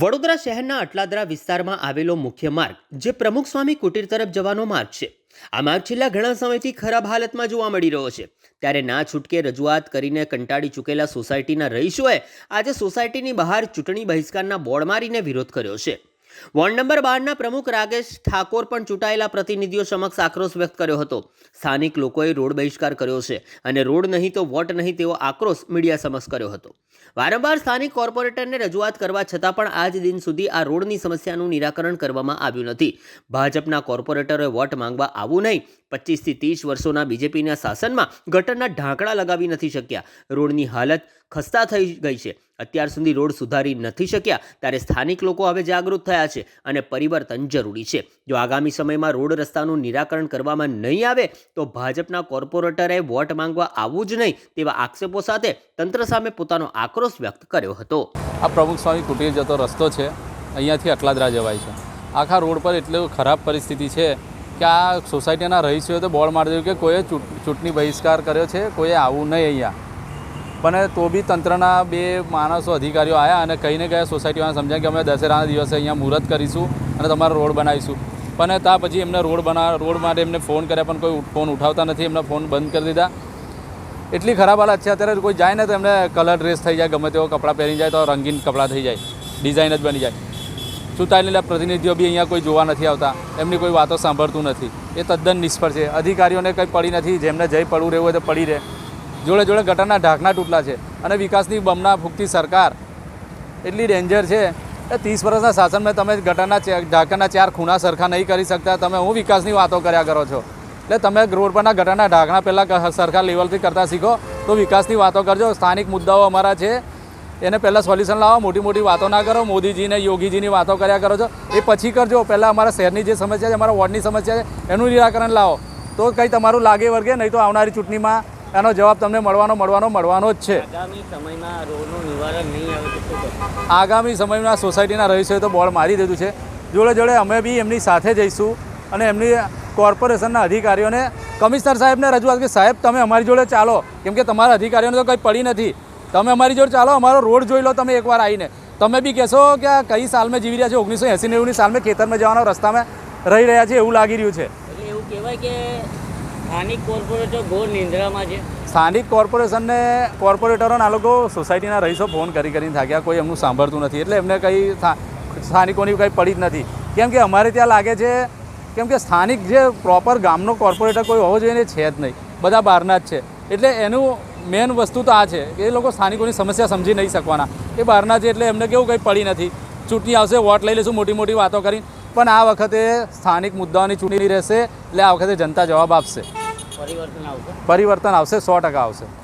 વડોદરા શહેરના અટલાદરા વિસ્તારમાં આવેલો મુખ્ય માર્ગ, જે પ્રમુખ સ્વામી કુટીર તરફ જવાનો માર્ગ છે. આ માર્ગ છેલ્લા ઘણા સમયથી ખરાબ હાલતમાં જોવા મળી રહ્યો છે. ત્યારે ના છૂટકે રજૂઆત કરીને કંટાળી ચૂકેલા સોસાયટીના રહીશોએ આજે સોસાયટીની બહાર ચૂંટણી બહિષ્કારના બોર્ડ મારીને વિરોધ કર્યો છે. વોર્ડ નંબર બારના પ્રમુખ રાગેશ ઠાકોર પણ ચૂંટાયેલા પ્રતિનિધિઓ સમક્ષ આક્રોશ વ્યક્ત કર્યો હતો. સ્થાનિક લોકોએ રોડ બહિષ્કાર કર્યો છે અને રોડ નહીં તો વોટ નહીં તેવો આક્રોશ મીડિયા સમક્ષ કર્યો હતો. વારંવાર સ્થાનિક કોર્પોરેટરને રજૂઆત કરવા છતાં પણ આજ દિન સુધી આ રોડની સમસ્યાનું નિરાકરણ કરવામાં આવ્યું નથી. ભાજપના કોર્પોરેટરોએ વોટ માંગવા આવવું નહીં. પચીસથી ત્રીસ વર્ષોના બીજેપીના શાસનમાં ગટરના ઢાંકણા લગાવી નથી શક્યા. રોડની હાલત ખસ્તા થઈ ગઈ છે. અત્યાર સુધી રોડ સુધારી નથી શક્યા, ત્યારે સ્થાનિક લોકો હવે જાગૃત થયા છે અને પરિવર્તન જરૂરી છે. જો આગામી સમયમાં રોડ રસ્તાનું નિરાકરણ કરવામાં નહીં આવે, તો ભાજપના કોર્પોરેટરે વોટ માંગવા આવવું જ નહીં તેવા આક્ષેપો સાથે તંત્ર સામે પોતાનો આક્રોશ વ્યક્ત કર્યો હતો. આ પ્રમુખ સ્વામી કુટીર જતો રસ્તો છે. અહીંયાથી અટલાદરા જવાય છે. આખા રોડ પર એટલી ખરાબ પરિસ્થિતિ છે કે આ સોસાયટીના રહીશોએ તો બોર્ડ મારી દીધું કે કોઈએ ચૂંટ- ચૂંટણી બહિષ્કાર કર્યો છે, કોઈએ આવું નહીં અહીંયા. પણ તો બી તંત્રના બે માણસો અધિકારીઓ આવ્યા અને કહીને ગયા સોસાયટીવાળાને સમજાય કે અમે દશેરાના દિવસે અહીંયા મુહૂર્ત કરીશું અને તમારો રોડ બનાવીશું. પણ ત્યાં પછી એમને રોડ બના, રોડ માટે એમને ફોન કર્યા પણ કોઈ ફોન ઉઠાવતા નથી, એમને ફોન બંધ કરી દીધા. એટલી ખરાબ હાલત છે, અત્યારે કોઈ જાય ને તો એમને કલર ડ્રેસ થઈ જાય, ગમે તેવો કપડાં પહેરી જાય તો રંગીન કપડાં થઈ જાય ડિઝાઇન જ બની જાય. ચૂંટાયેલા પ્રતિનિધિઓ બી અહીંયા કોઈ જોવા નથી આવતા, એમની કોઈ વાતો સાંભળતું નથી. એ તદ્દન નિષ્ફળ છે. અધિકારીઓને કંઈ પડી નથી, જેમને જઈ પડવું રહેવું હોય તો પડી રહે. જોડે જોડે ગટરના ઢાંકણા તૂટલા છે અને વિકાસની બમના ફૂંકતી સરકાર એટલી ડેન્જર છે. એ ત્રીસ વર્ષના શાસનમાં તમે ગટરના ઢાંકણના ચાર ખૂણા સરખા નહીં કરી શકતા, તમે હું વિકાસની વાતો કર્યા કરો છો? એટલે તમે રોડ પરના ગટરના ઢાંકણા પહેલાં સરકાર લેવલથી કરતા શીખો, તો વિકાસની વાતો કરજો. સ્થાનિક મુદ્દાઓ અમારા છે. એને પહેલાં સોલ્યુશન લાવો, મોટી મોટી વાતો ના કરો. મોદીજીને, યોગીજીની વાતો કર્યા કરો છો. એ પછી કરજો. પહેલાં અમારા શહેરની જે સમસ્યા છે, અમારા વોર્ડની સમસ્યા છે, એનું નિરાકરણ લાવો. તો કંઈ તમારું લાગે વર્ગે, નહીં તો આવનારી ચૂંટણીમાં એનો જવાબ તમને મળવાનો મળવાનો મળવાનો જ છે. આગામી સમયમાં સોસાયટીના રહીશોએ તો બોર્ડ મારી દીધું છે. જોડે જોડે અમે બી એમની સાથે જઈશું અને એમની કોર્પોરેશનના અધિકારીઓને કમિશનર સાહેબને રજૂઆત કે સાહેબ તમે અમારી જોડે ચાલો. કેમ કે તમારા અધિકારીઓને તો કંઈ પડી નથી. તમે અમારી જોડે ચાલો અમારો રોડ જોઈ લો તમે એકવાર આવીને. તમે બી કહેશો કે આ કઈ સાલમાં જીવી રહ્યા છે? ઓગણીસો એંસી નેવુંની સાલમાં ખેતરમાં જવાનો રસ્તામાં રહી રહ્યા છે એવું લાગી રહ્યું છે. એટલે એવું કહેવાય કે સ્થાનિક કોર્પોરેટર ઘોર નિંદ્રામાં છે. સ્થાનિક કોર્પોરેશનને કોર્પોરેટરોને આ લોકો સોસાયટીના રહીશો ફોન કરી કરીને થાક્યા, કોઈ એમનું સાંભળતું નથી. એટલે એમને કંઈ સ્થા- સ્થાનિકોની કંઈ પડી જ નથી. કેમ કે અમારે ત્યાં લાગે છે, કેમ કે સ્થાનિક જે પ્રોપર ગામનો કોર્પોરેટર કોઈ હોવો જોઈએ છે જ નહીં. બધા બહારના જ છે. એટલે એનું મેન વસ્તુ તો આ છે કે એ લોકો સ્થાનિકોની સમસ્યા સમજી નહીં શકવાના. એ બહારના છે એટલે એમને કેવું કંઈ પડી નથી. ચૂંટણી આવશે, વોટ લઈ લઈશું, મોટી મોટી વાતો કરીને પણ આ વખતે સ્થાનિક મુદ્દાઓની ચૂંટણી રહેશે એટલે આ વખતે જનતા જવાબ આપશે. પરિવર્તન આવશે. સો ટકા આવશે.